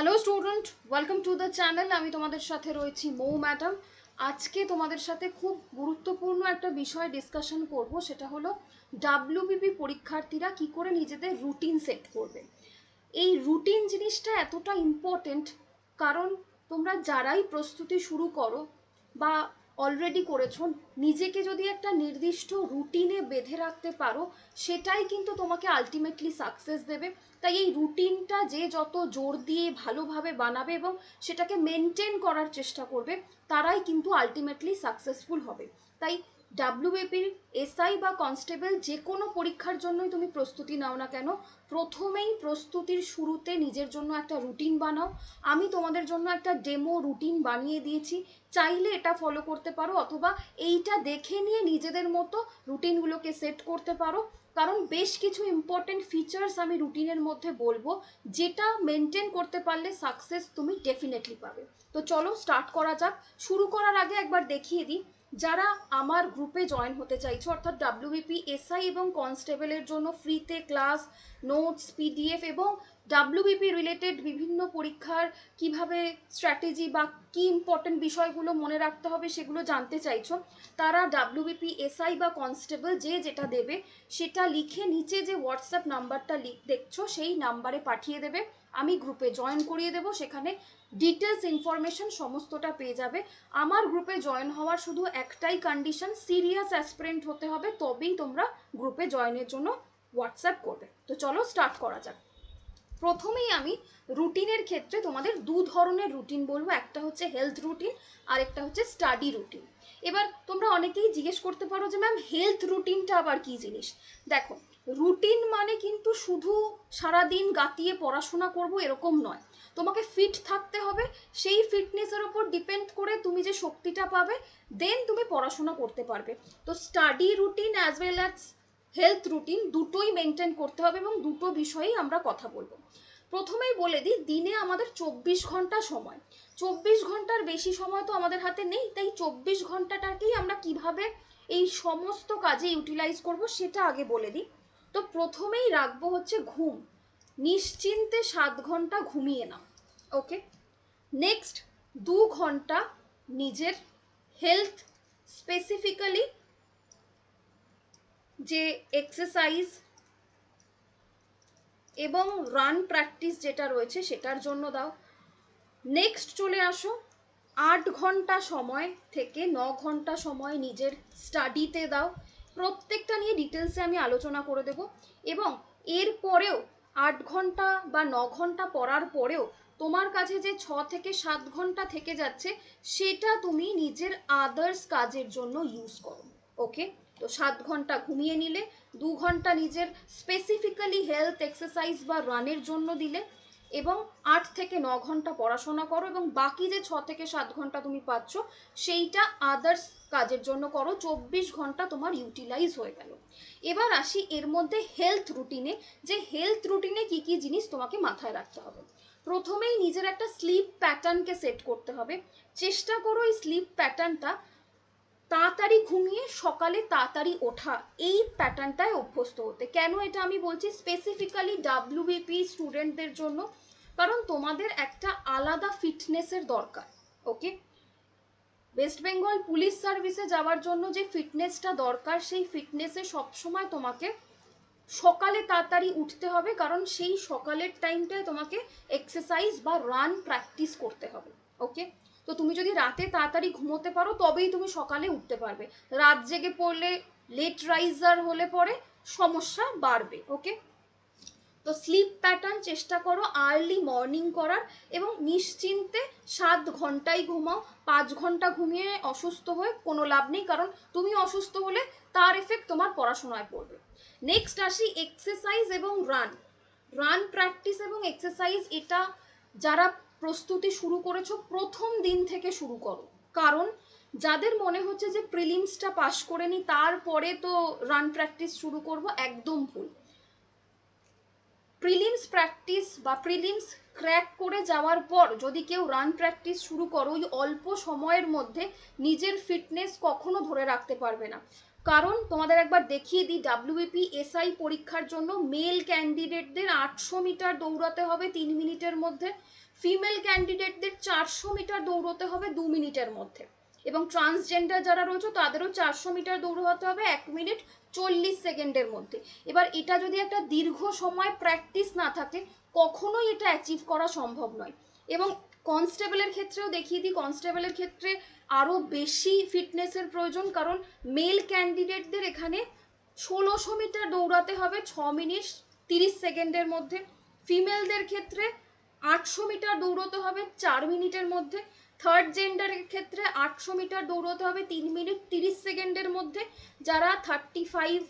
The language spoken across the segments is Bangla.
Hello student welcome to the channel আমি তোমাদের সাথে রয়েছি মৌ ম্যাডাম। আজকে তোমাদের সাথে খুব গুরুত্বপূর্ণ একটা বিষয় ডিসকাশন করব, সেটা হলো ডাব্লিউবিপি পরীক্ষার্থীরা কি করে নিজেদের রুটিন সেট করবে। এই রুটিন জিনিসটা এতটা ইম্পর্টেন্ট কারণ তোমরা যারাই প্রস্তুতি শুরু করো বা অলরেডি করেছ নিজেকে যদি একটা নির্দিষ্ট রুটিনে বেঁধে রাখতে পারো, সেটাই কিন্তু তোমাকে আলটিমেটলি সাকসেস দেবে। তাই এই রুটিনটা যে যত জোর দিয়ে ভালোভাবে বানাবে এবং সেটাকে মেনটেন করার চেষ্টা করবে, তারাই কিন্তু আলটিমেটলি সাকসেসফুল হবে। তাই ডাব্লিউবিপির এসআই বা কনস্টেবল যে কোনো পরীক্ষার জন্যই তুমি প্রস্তুতি নাও না কেন, প্রথমেই প্রস্তুতির শুরুতে নিজের জন্য একটা রুটিন বানাও। আমি তোমাদের জন্য একটা ডেমো রুটিন বানিয়ে দিয়েছি। চাইলে এটা ফলো করতে পারো অথবা এইটা দেখে নিয়ে নিজেদের মতো রুটিনগুলোকে সেট করতে পারো। কারণ বেশ কিছু ইম্পর্টেন্ট ফিচার্স আমি রুটিনের মধ্যে বলব, যেটা মেনটেন করতে পারলে সাকসেস তুমি ডেফিনেটলি পাবে। তো চলো স্টার্ট করা যাক। শুরু করার আগে একবার দেখিয়ে দিই। যারা আমার গ্রুপে জয়েন হতে চাইছো, অর্থাৎ ডাব্লিউবিপি এসআই এবং কনস্টেবলের জন্য ফ্রিতে ক্লাস নোটস পিডিএফ এবং ডাব্লিউবিপি রিলেটেড বিভিন্ন পরীক্ষার কীভাবে স্ট্র্যাটেজি বা কি ইম্পর্টেন্ট বিষয়গুলো মনে রাখতে হবে সেগুলো জানতে চাইছো, তারা ডাব্লিউবিপি এসআই বা কনস্টেবল যে যেটা দেবে, সেটা লিখে নিচে যে হোয়াটসঅ্যাপ নাম্বারটা লিখ, দেখছ, সেই নাম্বারে পাঠিয়ে দেবে। আমি গ্রুপে জয়েন করিয়ে দেবো, সেখানে ডিটেলস ইনফরমেশন সমস্তটা পেয়ে যাবে। আমার গ্রুপে জয়েন হওয়ার শুধু একটাই কন্ডিশন সিরিয়াস অ্যাসপিরেন্ট হতে হবে, তবেই তোমরা গ্রুপে জয়েনের জন্য হোয়াটসঅ্যাপ করবে। তো চলো স্টার্ট করা যাক। প্রথমেই আমি রুটিনের ক্ষেত্রে তোমাদের দু ধরনের রুটিন বলব। একটা হচ্ছে হেলথ রুটিন আর একটা হচ্ছে স্টাডি রুটিন এবার তোমরা অনেকেই জিজ্ঞেস করতে পারো যে, ম্যাম হেলথ রুটিনটা আবার কি জিনিস? দেখো রুটিন মানে কিন্তু শুধু সারাদিন গাতিয়ে পড়াশোনা করব এরকম নয়। তোমাকে ফিট থাকতে হবে, সেই ফিটনেসের ওপর ডিপেন্ড করে তুমি যে শক্তিটা পাবে দেন তুমি পড়াশোনা করতে পারবে। তো study routine as well as health routine দুটোই মেনটেন করতে হবে এবং দুটো বিষয়েই আমরা কথা বলব। প্রথমেই বলে দিই, দিনে আমাদের চব্বিশ ঘণ্টা সময়। চব্বিশ ঘণ্টার বেশি সময় তো আমাদের হাতে নেই, তাই চব্বিশ ঘন্টাটাকেই আমরা কীভাবে এই সমস্ত কাজে ইউটিলাইজ করব সেটা আগে বলে দিই। তো প্রথমেই রাখব হচ্ছে ঘুম। নিশ্চিন্তে সাত ঘণ্টা ঘুমিয়ে নাও, ওকে? নেক্সট দু ঘণ্টা নিজের হেলথ স্পেসিফিক্যালি যে এক্সারসাইজ এবং রান প্র্যাকটিস যেটা রয়েছে সেটার জন্য দাও। নেক্সট চলে আসো। আট ঘণ্টা সময় থেকে ন ঘণ্টা সময় নিজের স্টাডিতে দাও। প্রত্যেকটা নিয়ে ডিটেলসে আমি আলোচনা করে দেব। এবং এর পরেও আট ঘণ্টা বা ন ঘণ্টা পড়ার পরেও তোমার কাছে যে ছ থেকে সাত ঘণ্টা থেকে যাচ্ছে, সেটা তুমি নিজের আদার্স কাজের জন্য ইউজ করো। ওকে তো সাত ঘণ্টা ঘুমিয়ে নিলে, দু ঘণ্টা নিজের স্পেসিফিক্যালি হেলথ এক্সারসাইজ বা রানের জন্য দিলে এবং আট থেকে ন ঘণ্টা পড়াশোনা করো এবং বাকি যে ছ থেকে সাত ঘণ্টা তুমি পাচ্ছ, সেইটা আদার্স কাজের জন্য করো, চব্বিশ ঘণ্টা তোমার ইউটিলাইজ হয়ে গেল। এবার আসি এর মধ্যে হেলথ রুটিনে যে হেলথ রুটিনে কি কি জিনিস তোমাকে মাথায় রাখতে হবে। প্রথমেই নিজের একটা স্লিপ প্যাটার্নকে সেট করতে হবে। চেষ্টা করো এই স্লিপ প্যাটার্নটা তাড়াতাড়ি ঘুমিয়ে সকালে তাড়াতাড়ি ওঠা, এই প্যাটার্নটায় অভ্যস্ত হতে। কেন এটা আমি বলছি? স্পেসিফিক্যালি ডাব্লিউবিপি স্টুডেন্টদের জন্য, কারণ তোমাদের একটা আলাদা ফিটনেসের দরকার ওকে ওয়েস্ট বেঙ্গল পুলিশ সার্ভিসে যাওয়ার জন্য যে ফিটনেসটা দরকার, সেই ফিটনেসে সবসময় তোমাকে সকালে তাড়াতাড়ি উঠতে হবে, কারণ সেই সকালের টাইমটায় তোমাকে এক্সারসাইজ বা রান প্র্যাকটিস করতে হবে ওকে তো তুমি যদি রাতে তাড়াতাড়ি ঘুমোতে পারো, তবেই তুমি সকালে উঠতে পারবে। রাত জেগে পড়লে লেট রাইজার হলে পরে সমস্যা বাড়বে ওকে তো স্লিপ প্যাটার্ন চেষ্টা করো আর্লি মর্নিং করার এবং নিশ্চিন্তে সাত ঘন্টাই ঘুমাও। পাঁচ ঘণ্টা ঘুমিয়ে অসুস্থ হয়ে কোনো লাভ নেই, কারণ তুমি অসুস্থ হলে তার এফেক্ট তোমার পড়াশোনায় পড়বে। নেক্সট আসি এক্সারসাইজ এবং রান রান প্র্যাকটিস এবং এক্সারসাইজ এটা যারা প্রস্তুতি শুরু করেছ, প্রথম দিন থেকে শুরু করো। কারণ যাদের মনে হচ্ছে যে প্রিলিমসটা পাশ করে নি, তারপরে তো রান প্র্যাকটিস শুরু করব একদম ভুল। প্রিলিমস প্র্যাকটিস বা প্রিলিমস ক্র্যাক করে যাওয়ার পর যদি কেউ রান প্র্যাকটিস শুরু করো, ওই অল্প সময়ের মধ্যে নিজের ফিটনেস কখনো ধরে রাখতে পারবে না। কারণ তোমাদের একবার দেখিয়ে দিই ডাব্লিউবিপি এসআই পরীক্ষার জন্য মেল ক্যান্ডিডেটদের আটশো মিটার দৌড়াতে হবে তিন মিনিটের মধ্যে ফিমেল ক্যান্ডিডেটদের চারশো মিটার দৌড়তে হবে দু মিনিটের মধ্যে। এবং ট্রান্সজেন্ডার যারা রয়েছে, তাদেরও চারশো মিটার দৌড়াতে হবে এক মিনিট চল্লিশ সেকেন্ডের মধ্যে। এবার এটা যদি একটা দীর্ঘ সময় প্র্যাকটিস না থাকে, কখনোই এটা অ্যাচিভ করা সম্ভব নয়। এবং কনস্টেবলের ক্ষেত্রেও দেখিয়ে দিই কনস্টেবলের ক্ষেত্রে আরও বেশি ফিটনেসের প্রয়োজন, কারণ মেল ক্যান্ডিডেটদের এখানে ষোলোশো মিটার দৌড়াতে হবে ছ মিনিট তিরিশ সেকেন্ডের মধ্যে। ফিমেলদের ক্ষেত্রে আটশো মিটার দৌড়তে হবে চার মিনিটের মধ্যে। থার্ড জেন্ডারের ক্ষেত্রে আটশো মিটার দৌড়তে হবে তিন মিনিট তিরিশ সেকেন্ডের মধ্যে। যারা থার্টি ফাইভ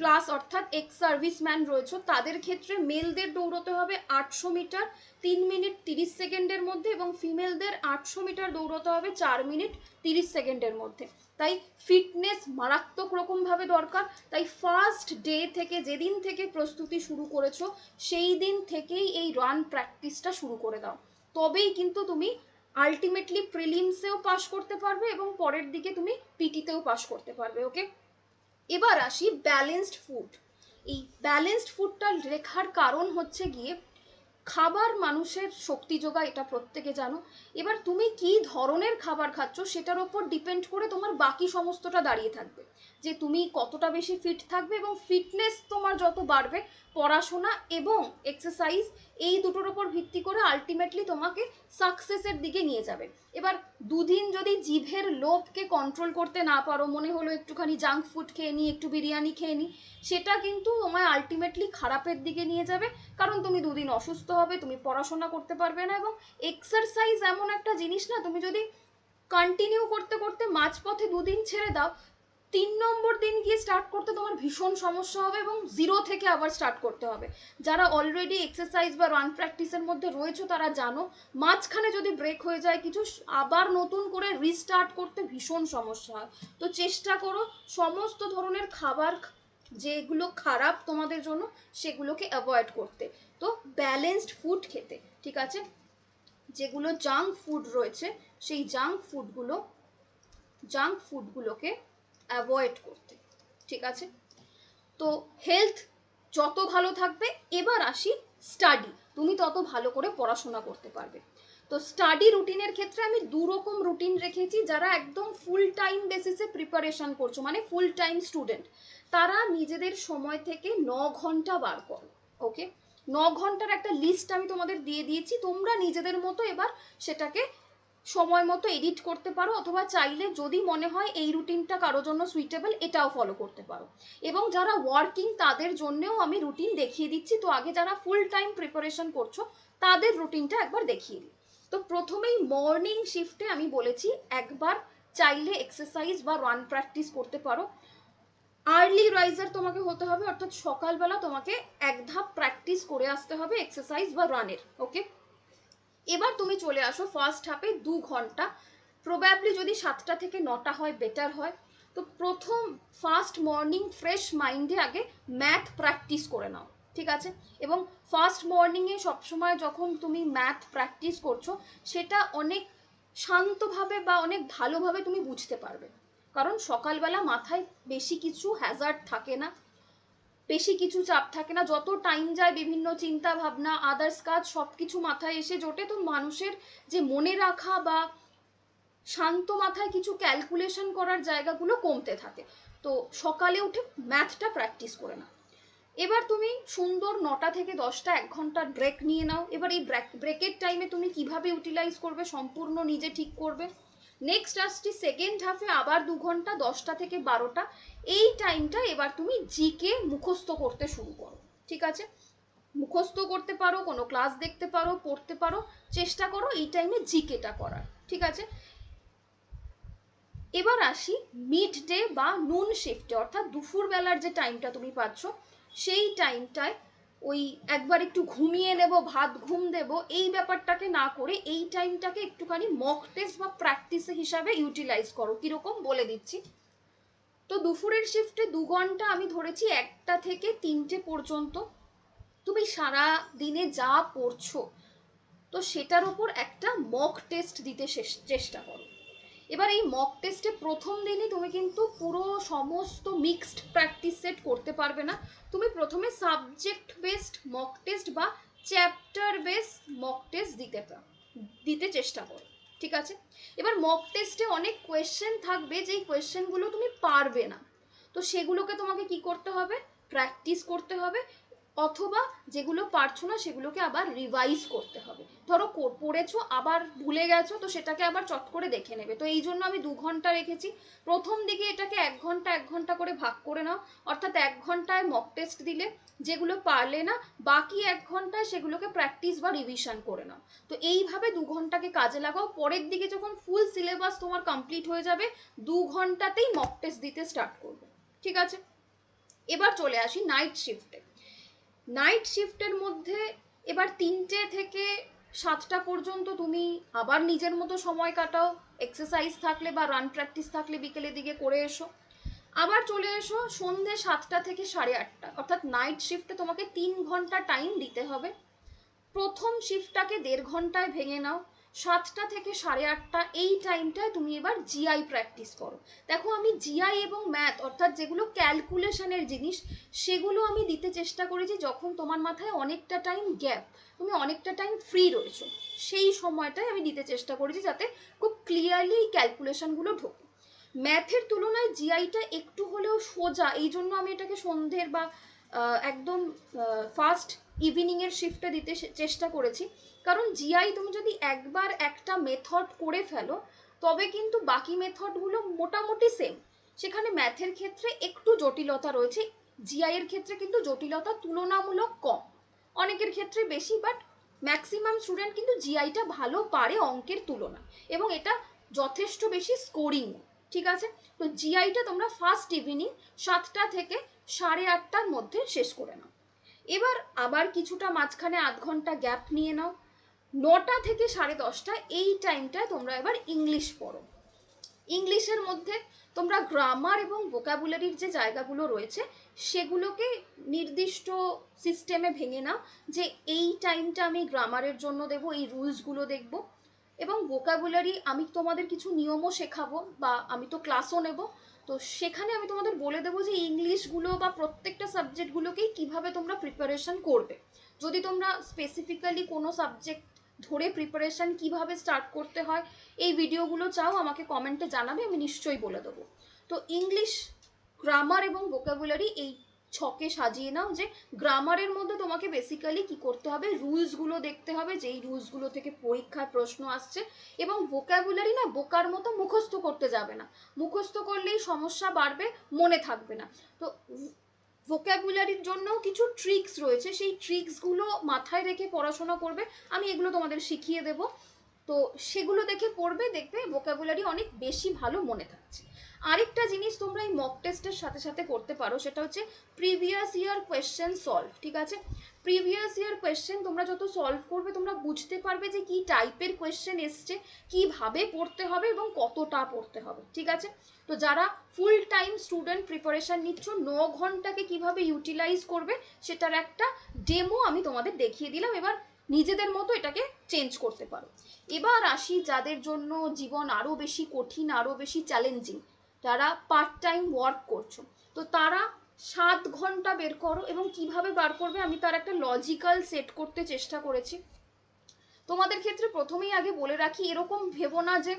প্লাস অর্থাৎ এক্স সার্ভিসম্যান রয়েছে, তাদের ক্ষেত্রে মেলদের দৌড়তে হবে আটশো মিটার, তিন মিনিট তিরিশ সেকেন্ডের মধ্যে এবং ফিমেলদের আটশো মিটার দৌড়তে হবে চার মিনিট তিরিশ সেকেন্ডের মধ্যে। তাই ফিটনেস মারাত্মক রকমভাবে দরকার। তাই ফার্স্ট ডে থেকে যেদিন থেকে প্রস্তুতি শুরু করেছ, সেই দিন থেকেই এই রান প্র্যাকটিসটা শুরু করে দাও। তবেই কিন্তু তুমি আলটিমেটলি প্রিলিমসেও পাশ করতে পারবে এবং পরের দিকে তুমি পিটিতেও পাশ করতে পারবে ওকে এবার আসি ব্যালেন্সড ফুড এই ব্যালেন্সড ফুডটা লেখার কারণ হচ্ছে গিয়ে, খাবার মানুষের শক্তি যোগায়, এটা প্রত্যেকে জানো। এবার তুমি কি ধরনের খাবার খাচ্ছ সেটার ওপর ডিপেন্ড করে তোমার বাকি সমস্তটা দাঁড়িয়ে থাকবে। যে তুমি কতটা বেশি ফিট থাকবে এবং ফিটনেস তোমার যত বাড়বে, পড়াশোনা এবং এক্সারসাইজ এই দুটোর ওপর ভিত্তি করে আলটিমেটলি তোমাকে সাকসেসের দিকে নিয়ে যাবে। এবার দুদিন যদি জিভের লোভকে কন্ট্রোল করতে না পারো, মনে হলো একটুখানি জাঙ্ক ফুড খেয়ে নিই একটু বিরিয়ানি খেয়ে নিই সেটা কিন্তু তোমায় আলটিমেটলি খারাপের দিকে নিয়ে যাবে। কারণ তুমি দুদিন অসুস্থ হবে, তুমি পড়াশোনা করতে পারবে না এবং এক্সারসাইজ এমন একটা জিনিস না, তুমি যদি কন্টিনিউ করতে করতে মাঝপথে দুদিন ছেড়ে দাও তিন নম্বর দিন গিয়ে স্টার্ট করতে তোমার ভীষণ সমস্যা হবে এবং জিরো থেকে আবার স্টার্ট করতে হবে। যারা অলরেডি এক্সারসাইজ বা রান প্র্যাকটিসের মধ্যে রয়েছে, তারা জানো, মাঝখানে যদি ব্রেক হয়ে যায়, কিছু আবার নতুন করে রিস্টার্ট করতে ভীষণ সমস্যা হয়। তো চেষ্টা করো, সমস্ত ধরনের খাবার যেগুলো খারাপ তোমাদের জন্য, সেগুলোকে অ্যাভয়েড করতে। তো ব্যালেন্সড ফুড খেতে, ঠিক আছে? যেগুলো জাঙ্ক ফুড রয়েছে, সেই জাঙ্ক ফুডগুলো জাঙ্ক ফুডগুলোকে অ্যাভয়েড করতে। ঠিক আছে? তো হেলথ যত ভালো থাকবে, এবার আসি স্টাডি তুমি তত ভালো করে পড়াশোনা করতে পারবে। তো স্টাডি রুটিনের ক্ষেত্রে আমি দু রকম রুটিন রেখেছি, যারা একদম ফুল টাইম বেসিসে প্রিপারেশন করছ মানে ফুল টাইম স্টুডেন্ট তারা নিজেদের সময় থেকে ন ঘণ্টা বার করো ওকে ন ঘণ্টার একটা লিস্ট আমি তোমাদের দিয়ে দিয়েছি, তোমরা নিজেদের মতো এবার সেটাকে সময় মতো এডিট করতে পারো অথবা চাইলে যদি মনে হয় এই রুটিনটা কারোর জন্য সুইটেবল এটাও ফলো করতে পারো। এবং যারা ওয়ার্কিং তাদের জন্যেও আমি রুটিন দেখিয়ে দিচ্ছি। তো আগে যারা ফুল টাইম প্রিপারেশন করছ, তাদের রুটিনটা একবার দেখিয়ে দিই। তো প্রথমেই মর্নিং শিফটে আমি বলেছি, একবার চাইলে এক্সারসাইজ বা রান প্র্যাকটিস করতে পারো। আর্লি রাইজার তোমাকে হতে হবে, অর্থাৎ সকালবেলা তোমাকে এক ধাপ প্র্যাকটিস করে আসতে হবে এক্সারসাইজ বা রানের ওকে এবার তুমি চলে আসো ফার্স্ট হাফে দু ঘণ্টা। প্রবাবলি যদি সাতটা থেকে নটা হয় বেটার হয়। তো প্রথম ফার্স্ট মর্নিং ফ্রেশ মাইন্ডে আগে ম্যাথ প্র্যাকটিস করে নাও, ঠিক আছে? এবং ফার্স্ট মর্নিংয়ে সবসময় যখন তুমি ম্যাথ প্র্যাকটিস করছ, সেটা অনেক শান্তভাবে বা অনেক ভালোভাবে তুমি বুঝতে পারবে। কারণ সকালবেলা মাথায় বেশি কিছু হ্যাজার্ড থাকে না। বেশি কিছু চাপ থাকে না। যত টাইম যায় বিভিন্ন চিন্তা ভাবনা আদার্স কাজ সব কিছু মাথায় এসে জোটে। তো মানুষের যে মনে রাখা বা শান্ত মাথায় কিছু ক্যালকুলেশন করার জায়গাগুলো কমতে থাকে। তো সকালে উঠে ম্যাথটা প্র্যাকটিস করে নাও। এবার তুমি সুন্দর নটা থেকে দশটা, এক ঘণ্টার ব্রেক নিয়ে নাও। এবার এই ব্রেকের টাইমে তুমি কীভাবে ইউটিলাইজ করবে, সম্পূর্ণ নিজে ঠিক করবে? নেক্সট আসছি সেকেন্ড হাফে আবার দু ঘণ্টা, দশটা থেকে বারোটা। এই টাইমটা এবার তুমি জিকে মুখস্থ করতে শুরু করো, ঠিক আছে? মুখস্থ করতে পারো, কোনো ক্লাস দেখতে পারো, পড়তে পারো, চেষ্টা করো এই টাইমে জিকেটা করার, ঠিক আছে? এবার আসি মিড ডে বা নুন শিফটে অর্থাৎ দুপুরবেলার যে টাইমটা তুমি পাচ্ছ, সেই টাইমটায় ওই একবার একটু ঘুমিয়ে নেব, ভাত ঘুম দেব, এই ব্যাপারটাকে না করে এই টাইমটাকে একটুখানি মক টেস্ট বা প্র্যাকটিস হিসাবে ইউটিলাইজ করো। কীরকম বলে দিচ্ছি? তো দুপুরের শিফটে দু ঘণ্টা আমি ধরেছি একটা থেকে তিনটে পর্যন্ত। তুমি সারা দিনে যা পড়ছো, তো সেটার ওপর একটা মক টেস্ট দিতে চেষ্টা করো। এবার এই মক টেস্টে প্রথম দিনই তুমি কিন্তু পুরো সমস্ত মিক্সড প্র্যাকটিস সেট করতে পারবে না। তুমি প্রথমে সাবজেক্ট বেসড মক টেস্ট বা চ্যাপ্টার বেস মক টেস্ট দিতে দিতে চেষ্টা করো, ঠিক আছে? এবার মক টেস্টে অনেক কোয়েশ্চেন থাকবে, যেই কোয়েশ্চেনগুলো তুমি পারবে না। তো সেগুলোকে তোমাকে কি করতে হবে? প্র্যাকটিস করতে হবে। অথবা যেগুলো পারছ না সেগুলোকে আবার রিভাইজ করতে হবে। ধরো পড়েছো, আবার ভুলে গেছো, তো সেটাকে আবার চট করে দেখে নেবে। তো এই জন্য আমি দু ঘণ্টা রেখেছি। প্রথম দিকে এটাকে এক ঘণ্টা এক ঘণ্টা করে ভাগ করে নাও। অর্থাৎ এক ঘন্টায় মক টেস্ট দিলে যেগুলো পারলে না, বাকি এক ঘন্টায় সেগুলোকে প্র্যাকটিস বা রিভিশন করে নাও। তো এইভাবে দু ঘন্টাকে কাজে লাগাও। পরের দিকে যখন ফুল সিলেবাস তোমার কমপ্লিট হয়ে যাবে, দু ঘন্টাতেই মক টেস্ট দিতে স্টার্ট করবে। ঠিক আছে? এবার চলে আসি নাইট শিফটে নাইট শিফটের মধ্যে এবার তিনটে থেকে সাতটা পর্যন্ত তুমি আবার নিজের মতো সময় কাটাও। এক্সারসাইজ থাকলে বা রান প্র্যাকটিস থাকলে বিকেলের দিকে করে এসো। আবার চলে এসো সন্ধে সাতটা থেকে সাড়ে আটটা। অর্থাৎ নাইট শিফটে তোমাকে তিন ঘণ্টা টাইম দিতে হবে। প্রথম শিফটটাকে দেড় ঘন্টায় ভেঙে নাও। সাতটা থেকে সাড়ে আটটা এই টাইমটায় তুমি এবার জিআই প্র্যাকটিস করো। দেখো আমি জিআই এবং ম্যাথ অর্থাৎ যেগুলো ক্যালকুলেশনের জিনিস, সেগুলো আমি দিতে চেষ্টা করেছি যখন তোমার মাথায় অনেকটা টাইম গ্যাপ তুমি অনেকটা টাইম ফ্রি রয়েছো। সেই সময়টায় আমি দিতে চেষ্টা করেছি যাতে খুব ক্লিয়ারলি এই ক্যালকুলেশনগুলো ঢোকে। ম্যাথের তুলনায় জিআইটা একটু হলেও সোজা এই জন্য আমি এটাকে সন্ধ্যের বা একদম ফার্স্ট ইভিনিংয়ের শিফটে দিতে চেষ্টা করেছি। কারণ জিআই তুমি যদি একবার একটা মেথড করে ফেলো, তবে কিন্তু বাকি মেথডগুলো মোটামুটি সেম সেখানে ম্যাথের ক্ষেত্রে একটু জটিলতা রয়েছে জিআই এর ক্ষেত্রে কিন্তু জটিলতা তুলনামূলক কম। অনেকের ক্ষেত্রে বেশি বাট ম্যাক্সিমাম স্টুডেন্ট কিন্তু জিআইটা ভালো পারে অঙ্কের তুলনা এবং এটা যথেষ্ট বেশি স্কোরিং ঠিক আছে? তো জিআইটা তোমরা ফার্স্ট ইভিনিং সাতটা থেকে সাড়ে আটটার মধ্যে শেষ করে নাও। এবার আবার কিছুটা মাঝখানে আধ ঘণ্টা গ্যাপ নিয়ে নাও। নটা থেকে সাড়ে দশটা এই টাইমটায় তোমরা এবার ইংলিশ পড়ো। ইংলিশের মধ্যে তোমরা গ্রামার এবং ভোকাবুলারির যে জায়গাগুলো রয়েছে, সেগুলোকে নির্দিষ্ট সিস্টেমে ভেঙে নাও যে এই টাইমটা আমি গ্রামারের জন্য দেবো, এই রুলসগুলো দেখব। এবং ভোকাবুলারি আমি তোমাদের কিছু নিয়মও শেখাবো বা আমি তো ক্লাসও নেব। তো সেখানে আমি তোমাদের বলে দেবো যে ইংলিশগুলো বা প্রত্যেকটা সাবজেক্টগুলোকেই কীভাবে তোমরা প্রিপারেশন করবে। যদি তোমরা স্পেসিফিক্যালি কোনো সাবজেক্ট ধরে প্রিপারেশন কীভাবে স্টার্ট করতে হয়, এই ভিডিওগুলো চাও, আমাকে কমেন্টে জানাবে, আমি নিশ্চয়ই বলে দেবো। তো ইংলিশ গ্রামার এবং ভোকাবুলারি এই ছকে সাজিয়ে নাও যে গ্রামারের মধ্যে তোমাকে বেসিক্যালি কি করতে হবে? রুলসগুলো দেখতে হবে, যেই রুলসগুলো থেকে পরীক্ষার প্রশ্ন আসছে এবং ভোকাবুলারি না বোকার মতো মুখস্থ করতে যাবে না। মুখস্থ করলেই সমস্যা বাড়বে, মনে থাকবে না। তো ভোকাবুলারির জন্যও কিছু ট্রিক্স রয়েছে, সেই ট্রিক্সগুলো মাথায় রেখে পড়াশোনা করবে। আমি এগুলো তোমাদের শিখিয়ে দেব। তো সেগুলো দেখে পড়বে, দেখবে ভোকাবুলারি অনেক বেশি ভালো মনে থাকছে। আরেকটা জিনিস তোমরা এই মক টেস্টের সাথে সাথে করতে পারো, সেটা হচ্ছে প্রিভিয়াস ইয়ার কোয়েশ্চেন সলভ ঠিক আছে? প্রিভিয়াস ইয়ার কোয়েশ্চেন তোমরা যত সলভ করবে, তোমরা বুঝতে পারবে যে কি টাইপের কোয়েশ্চেন এসছে, কীভাবে পড়তে হবে এবং কতটা পড়তে হবে, ঠিক আছে? তো যারা ফুল টাইম স্টুডেন্ট প্রিপারেশন নিচ্ছ, ন ঘন্টাকে কীভাবে ইউটিলাইজ করবে, সেটার একটা ডেমো আমি তোমাদের দেখিয়ে দিলাম। এবার নিজেদের মতো এটাকে চেঞ্জ করতে পারো। এবার আসি যাদের জন্য জীবন আরও বেশি কঠিন আরও বেশি চ্যালেঞ্জিং যারা পার্ট টাইম ওয়ার্ক করছ। তো তারা সাত ঘণ্টা বের করো এবং কীভাবে বার করবে আমি তার একটা লজিক্যাল সেট করতে চেষ্টা করেছি। তোমাদের ক্ষেত্রে প্রথমেই আগে বলে রাখি, এরকম ভেবো না যে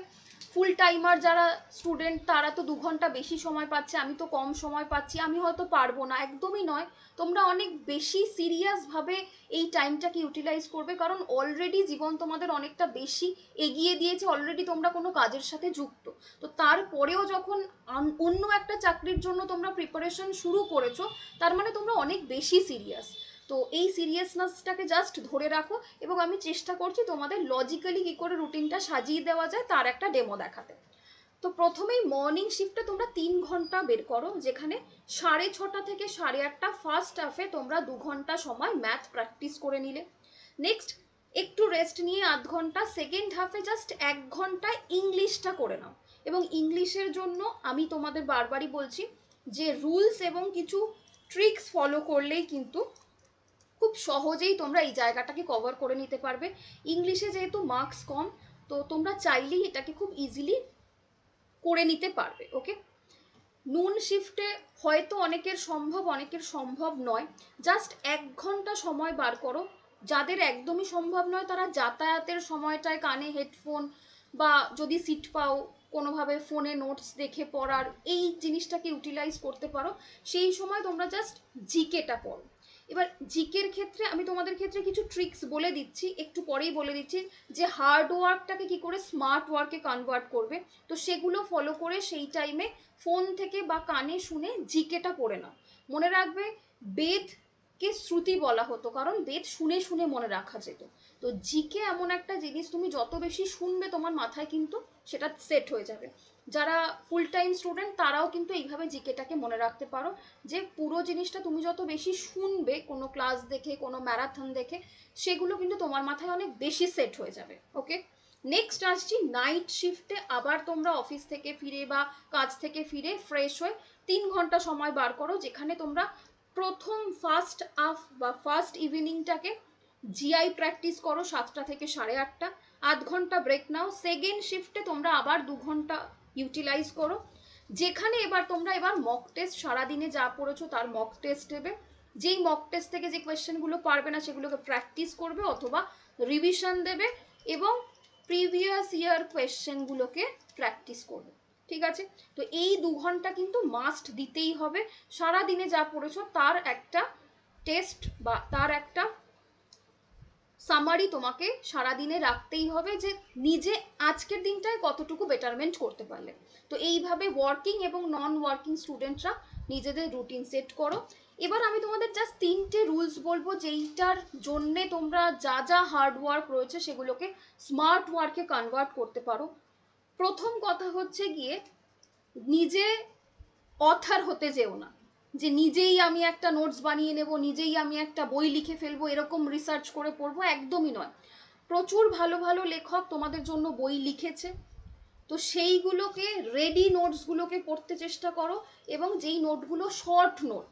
ফুল টাইমার যারা স্টুডেন্ট তারা তো দু ঘণ্টা বেশি সময় পাচ্ছে, আমি তো কম সময় পাচ্ছি, আমি হয়তো পারব না, একদমই নয়। তোমরা অনেক বেশি সিরিয়াসভাবে এই টাইমটাকে ইউটিলাইজ করবে, কারণ অলরেডি জীবন তোমাদের অনেকটা বেশি এগিয়ে দিয়েছে অলরেডি তোমরা কোনো কাজের সাথে যুক্ত। তো তারপরেও যখন অন্য একটা চাকরির জন্য তোমরা প্রিপারেশন শুরু করেছ, তার মানে তোমরা অনেক বেশি সিরিয়াস তো এই সিরিয়াসনেসটাকে জাস্ট ধরে রাখো এবং আমি চেষ্টা করছি তোমাদের লজিক্যালি কী করে রুটিনটা সাজিয়ে দেওয়া যায় তার একটা ডেমো দেখাতে। তো প্রথমেই মর্নিং শিফটে তোমরা তিন ঘণ্টা বের করো, যেখানে সাড়ে ছটা থেকে সাড়ে আটটা ফার্স্ট হাফে তোমরা দু ঘণ্টা সময় ম্যাথ প্র্যাকটিস করে নিলে। নেক্সট একটু রেস্ট নিয়ে আধ ঘণ্টা সেকেন্ড হাফে জাস্ট এক ঘণ্টা ইংলিশটা করে নাও। এবং ইংলিশের জন্য আমি তোমাদের বারবারই বলছি যে রুলস এবং কিছু ট্রিক্স ফলো করলেই কিন্তু খুব সহজেই তোমরা এই জায়গাটাকে কভার করে নিতে পারবে। ইংলিশে যেহেতু মার্কস কম, তো তোমরা চাইলেই এটাকে খুব ইজিলি করে নিতে পারবে ওকে নুন শিফটে হয়তো অনেকের সম্ভব অনেকের সম্ভব নয়। জাস্ট এক ঘণ্টা সময় বার করো। যাদের একদমই সম্ভব নয়, তারা যাতায়াতের সময়টায় কানে হেডফোন বা যদি সিট পাও, কোনোভাবে ফোনে নোটস দেখে পড়ার, এই জিনিসটাকে ইউটিলাইজ করতে পারো। সেই সময় তোমরা জাস্ট জিকেটা পড়ো। এবার জিকের ক্ষেত্রে আমি তোমাদের ক্ষেত্রে কিছু ট্রিক্স বলে দিচ্ছি, একটু পরেই বলে দিচ্ছি যে হার্ড ওয়ার্কটাকে কি করে স্মার্ট ওয়ার্কে কনভার্ট করবে। তো সেগুলো ফলো করে সেই টাইমে ফোন থেকে বা কানে শুনে জিকেটা পড়ে নাও। মনে রাখবে, বেদকে শ্রুতি বলা হতো, কারণ বেদ শুনে শুনে মনে রাখা যেত। তো জিকে এমন একটা জিনিস তুমি যত বেশি শুনবে তোমার মাথায় কিন্তু সেটা সেট হয়ে যাবে। যারা ফুল টাইম স্টুডেন্ট তারাও কিন্তু এইভাবে জিকেটাকে মনে রাখতে পারো যে পুরো জিনিসটা তুমি যত বেশি শুনবে কোনো ক্লাস দেখে, কোনো ম্যারাথন দেখে, সেগুলো কিন্তু তোমার মাথায় অনেক বেশি সেট হয়ে যাবে ওকে নেক্সট আসছি নাইট শিফটে আবার তোমরা অফিস থেকে ফিরে বা কাজ থেকে ফিরে ফ্রেশ হয়ে তিন ঘণ্টা সময় বার করো, যেখানে তোমরা প্রথম ফার্স্ট আফ বা ফার্স্ট ইভিনিংটাকে জিআই প্র্যাকটিস করো সাতটা থেকে সাড়ে আটটা, আধ ঘণ্টা ব্রেক নাও। সেকেন্ড শিফটে তোমরা আবার দু ঘণ্টা ইউটিলাইজ করো। যেখানে এবার তোমরা এবার মক টেস্ট সারাদিনে যা পড়েছো তার মক টেস্ট দেবে। যেই মক টেস্ট থেকে যে কোয়েশ্চেনগুলো পারবে না সেগুলোকে প্র্যাকটিস করবে অথবা রিভিশন দেবে এবং প্রিভিয়াস ইয়ার কোয়েশ্চেনগুলোকে প্র্যাকটিস করবে। ঠিক আছে? তো এই দু ঘণ্টা কিন্তু মাস্ট দিতেই হবে। সারা দিনে যা পড়েছো তার একটা টেস্ট বা তার একটা সামারি তোমাকে সারাদিনে রাখতেই হবে যে নিজে আজকের দিনটায় কতটুকু বেটারমেন্ট করতে পারলে। তো এইভাবে ওয়ার্কিং এবং নন ওয়ার্কিং স্টুডেন্টরা নিজেদের রুটিন সেট করো। এবার আমি তোমাদের জাস্ট তিনটে রুলস বলব যেইটার জন্যে তোমরা যা যা হার্ড ওয়ার্ক রয়েছে সেগুলোকে স্মার্ট ওয়ার্কে কনভার্ট করতে পারো। প্রথম কথা হচ্ছে গিয়ে নিজে অথার হতে যেও না। যে নিজেই আমি একটা নোটস বানিয়ে নেব, নিজেই আমি একটা বই লিখে ফেলব, এরকম রিসার্চ করে পড়ব, একদমই নয়। প্রচুর ভালো ভালো লেখক তোমাদের জন্য বই লিখেছে। তো সেইগুলোকে রেডি নোটসগুলোকে পড়তে চেষ্টা করো এবং যেই নোটগুলো শর্ট নোট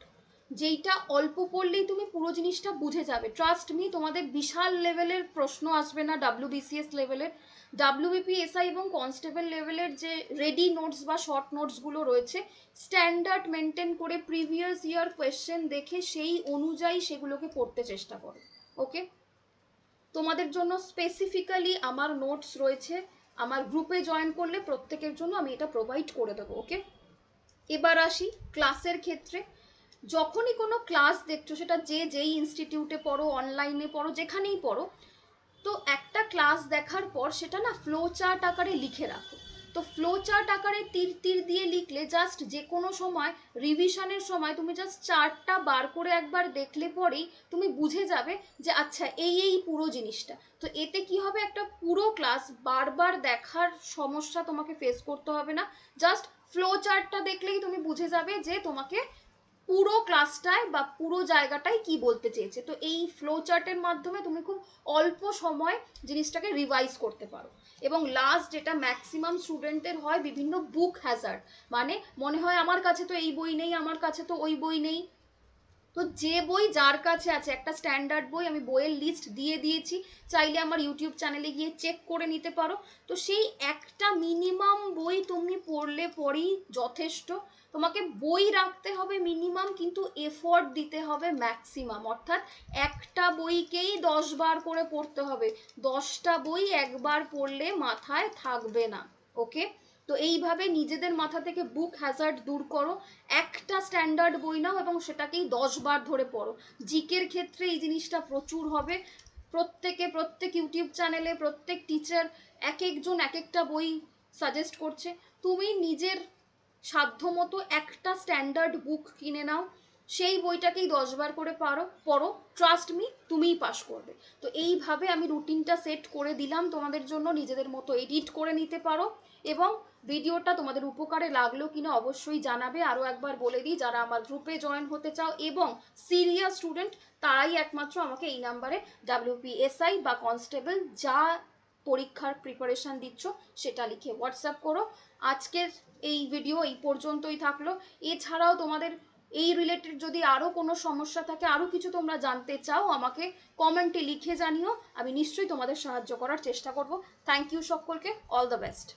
যেইটা অল্প পড়লেই তুমি পুরো জিনিসটা বুঝে যাবে। ট্রাস্ট মি তোমাদের বিশাল লেভেলের প্রশ্ন আসবে না ডাব্লিউ ডাব্লিউবিসিএস লেভেলের। ডাব্লিউবিপি এসআই এবং কনস্টেবল লেভেলের যে রেডি নোটস বা শর্ট নোটসগুলো রয়েছে স্ট্যান্ডার্ড মেনটেন করে প্রিভিয়াস ইয়ার কোয়েশ্চেন দেখে সেই অনুযায়ী সেগুলোকে পড়তে চেষ্টা করো ওকে তোমাদের জন্য স্পেসিফিক্যালি আমার নোটস রয়েছে, আমার গ্রুপে জয়েন করলে প্রত্যেকের জন্য আমি এটা প্রোভাইড করে দেবো ওকে এবার আসি ক্লাসের ক্ষেত্রে। যখনই কোনো ক্লাস দেখছ, সেটা যে যেই ইনস্টিটিউটে পড়ো অনলাইনে পড়ো, যেখানেই পড়ো, তো একটা ক্লাস দেখার পর সেটা না ফ্লো চার্ট আকারে লিখে রাখো। তো ফ্লো চার্ট আকারে তীর তীর দিয়ে লিখলে জাস্ট যে কোনো সময় রিভিশনের সময় তুমি জাস্ট চার্টটা বার করে একবার দেখলে পরেই তুমি বুঝে যাবে যে আচ্ছা এই এই পুরো জিনিসটা। তো এতে কি হবে? একটা পুরো ক্লাস বারবার দেখার সমস্যা তোমাকে ফেস করতে হবে না। জাস্ট ফ্লো চার্টটা দেখলেই তুমি বুঝে যাবে যে তোমাকে পুরো ক্লাসটায় বা পুরো জায়গাটায় কি বলতে চেয়েছে? তো এই ফ্লো চার্টের মাধ্যমে তুমি খুব অল্প সময় জিনিসটাকে রিভাইজ করতে পারো। এবং লাস্ট যেটা ম্যাক্সিমাম স্টুডেন্টদের হয় বিভিন্ন বুক হ্যাজার্ড মানে মনে হয় আমার কাছে তো এই বই নেই, আমার কাছে তো ওই বই নেই। তো যে বই যার কাছে আছে, একটা স্ট্যান্ডার্ড বই আমি বইয়ের লিস্ট দিয়ে দিয়েছি। চাইলে আমার ইউটিউব চ্যানেলে গিয়ে চেক করে নিতে পারো। তো সেই একটা মিনিমাম বই তুমি পড়লে পরেই যথেষ্ট। তোমাকে বই রাখতে হবে মিনিমাম কিন্তু এফোর্ট দিতে হবে ম্যাক্সিমাম অর্থাৎ একটা বইকেই দশ বার করে পড়তে হবে। দশটা বই একবার পড়লে মাথায় থাকবে না। ওকে তো এইভাবে নিজেদের মাথা থেকে বুক হ্যাজার্ড দূর করো। একটা স্ট্যান্ডার্ড বই নাও এবং সেটাকেই দশ বার ধরে পড়ো। জিকের ক্ষেত্রে এই জিনিসটা প্রচুর হবে। প্রত্যেকে, প্রত্যেক ইউটিউব চ্যানেলে প্রত্যেক টিচার এক একজন এক একটা বই সাজেস্ট করছে। তুমি নিজের সাধ্যমতো একটা স্ট্যান্ডার্ড বুক কিনে নাও। সেই বইটাকেই দশবার করে পারো, পড়ো। ট্রাস্ট মি তুমিই পাস করবে। তো এইভাবে আমি রুটিনটা সেট করে দিলাম তোমাদের জন্য, নিজেদের মতো এডিট করে নিতে পারো এবং ভিডিওটা তোমাদের উপকারে লাগল কিনা অবশ্যই জানাবে। আরও একবার বলে দিই, যারা আমার গ্রুপে জয়েন হতে চাও এবং সিরিয়াস স্টুডেন্ট তারাই একমাত্র আমাকে এই নাম্বারে ডাব্লিউপিএসআই বা কনস্টেবল যা পরীক্ষার প্রিপারেশন দিচ্ছ, সেটা লিখে হোয়াটসঅ্যাপ করো। আজকের এই ভিডিও এই পর্যন্তই থাকল। এছাড়াও তোমাদের এই রিলেটেড যদি আরও কোনো সমস্যা থাকে আরও কিছু তোমরা জানতে চাও, আমাকে কমেন্টে লিখে জানিও। আমি নিশ্চয়ই তোমাদের সাহায্য করার চেষ্টা করব। থ্যাংক ইউ সকলকে। All the best